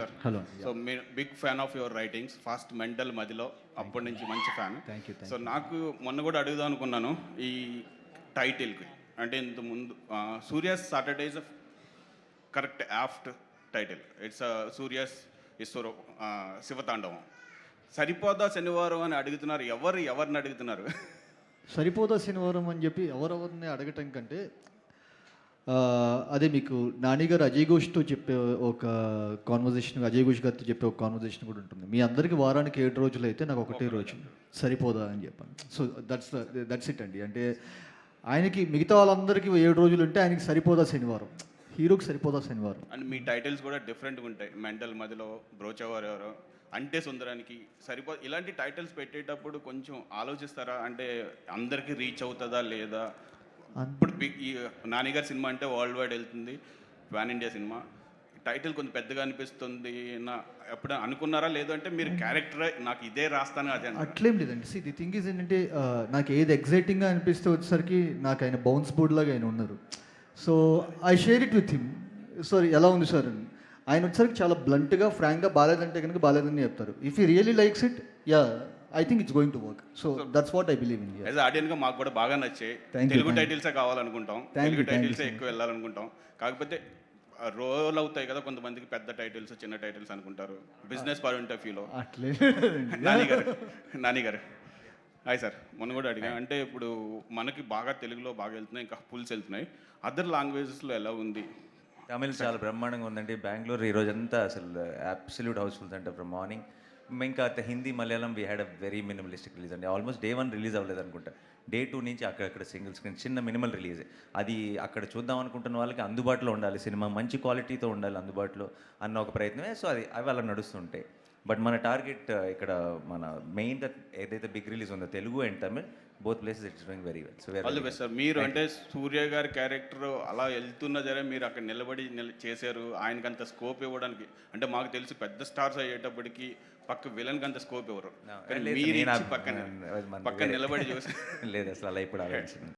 Sir hello so మీరు big fan of your writings fast mental మదిలో అప్పటి నుంచి మంచి ఫ్యాన్ థ్యాంక్ యూ సో నాకు మొన్న కూడా అడుగుదాం అనుకున్నాను ఈ టైటిల్కి. అంటే ఇంత ముందు Surya's Saturday correct apt title. It's Surya's ఈశ్వర శివతాండవం. సరిపోదా శనివారం అని అడుగుతున్నారు ఎవరు ఎవరిని అడుగుతున్నారు? సరిపోదా శనివారం అని చెప్పి ఎవరెవరిని అడగటం కంటే అదే మీకు నానిగారు అజయ్ ఘోష్తో చెప్పే ఒక కాన్వర్జేషన్ అజయ్ ఘోష్ గారితో చెప్పే ఒక కాన్వర్జేషన్ కూడా ఉంటుంది. మీ అందరికి వారానికి ఏడు రోజులు అయితే నాకు ఒకటే రోజు సరిపోదా అని చెప్పాను. సో దట్స్ దట్స్ ఇట్ అండి. అంటే ఆయనకి మిగతా వాళ్ళందరికీ ఏడు రోజులు ఉంటే ఆయనకి సరిపోదా శనివారం? హీరోకి సరిపోదా శనివారం? అండ్ మీ టైటిల్స్ కూడా డిఫరెంట్గా ఉంటాయి. మెంటల్ మదిలో బ్రోచవర్ ఎవరో అంటే సుందరానికి సరిపో ఇలాంటి టైటిల్స్ పెట్టేటప్పుడు కొంచెం ఆలోచిస్తారా? అంటే అందరికీ రీచ్ అవుతుందా లేదా? ఇప్పుడు ఈ నానిగారి సినిమా అంటే వరల్డ్ వైడ్ వెళ్తుంది పాన్ ఇండియా సినిమా. టైటిల్ కొంచెం పెద్దగా అనిపిస్తుంది నా ఎప్పుడు అనుకున్నారా లేదు అంటే మీరు క్యారెక్టర్ నాకు ఇదే రాస్తాను అదే. అట్లేం లేదండి. సి ది థింగ్ ఈజ్ ఏంటంటే నాకు ఏది ఎగ్జైటింగ్గా అనిపిస్తే వచ్చేసరికి నాకు ఆయన బౌన్స్ బోర్డ్ లాగా ఆయన ఉన్నారు. So I share it with him sir ఎలా ఉంది సార్ అని. ఆయన వచ్చేసరికి చాలా బ్లంట్గా ఫ్రాంక్గా బాగాలేదంటే కనుక బాగాలేదని చెప్తారు. If you really likes it ya I think it's going to work so that's what I believe in as ఆడియన్గా మాకు కూడా బాగా నచ్చాయి Telugu thank you. టైటిల్సే కావాలనుకుంటాం. Thank Telugu టైటిల్సే. ఎక్కువ వెళ్ళాలనుకుంటాం. కాకపోతే రోల్ అవుతాయి కదా కొంతమందికి పెద్ద టైటిల్స్ చిన్న టైటిల్స్ అనుకుంటారు. బిజినెస్ పాయింట్ ఆఫ్ వ్యూలో అట్లే నాని గారు నాని గారు. హాయ్ సార్ మొన్న కూడా అడిగా. అంటే ఇప్పుడు మనకి బాగా తెలుగులో బాగా వెళ్తున్నాయి ఇంకా పుల్స్ వెళ్తున్నాయి అదర్ లాంగ్వేజెస్లో ఎలా ఉంది? తమిళ్ చాలా బ్రహ్మాండంగా ఉందండి. బెంగళూరు ఈ రోజంతా అసలు అబ్సల్యూట్ హౌస్ఫుల్స్ అంటే ఫ్రమ్ మార్నింగ్ ఇంకా Hindi Malayalam we had a very minimalistic release అండి. ఆల్మోస్ట్ డే వన్ రిలీజ్ అవ్వలేదు అనుకుంటా. డే టూ నుంచి అక్కడక్కడ సింగిల్ స్క్రీన్ చిన్న మినిమల్ రిలీజ్ అది అక్కడ చూద్దాం అనుకుంటున్న వాళ్ళకి అందుబాటులో ఉండాలి. సినిమా మంచి క్వాలిటీతో ఉండాలి అందుబాటులో అన్న ఒక ప్రయత్నమే. సో అది అవి అలా నడుస్తుంటాయి. బట్ మన టార్గెట్ ఇక్కడ మన మెయిన్గా ఏదైతే బిగ్ రిలీజ్ ఉందో Telugu and Tamil both places it's doing very well. So all the best sir. మీరు అంటే సూర్య గారి క్యారెక్టర్ అలా వెళ్తున్న సరే మీరు అక్కడ నిలబడి నిల- చేశారు. ఆయనకి అంత స్కోప్ ఇవ్వడానికి అంటే మాకు తెలిసి పెద్ద స్టార్స్ అయ్యేటప్పటికి పక్క విలన్కి అంత స్కోప్ ఇవ్వరు. పక్కన. నిలబడి చూసి లేదు అసలు అలా ఇప్పుడు ఆలోచించింది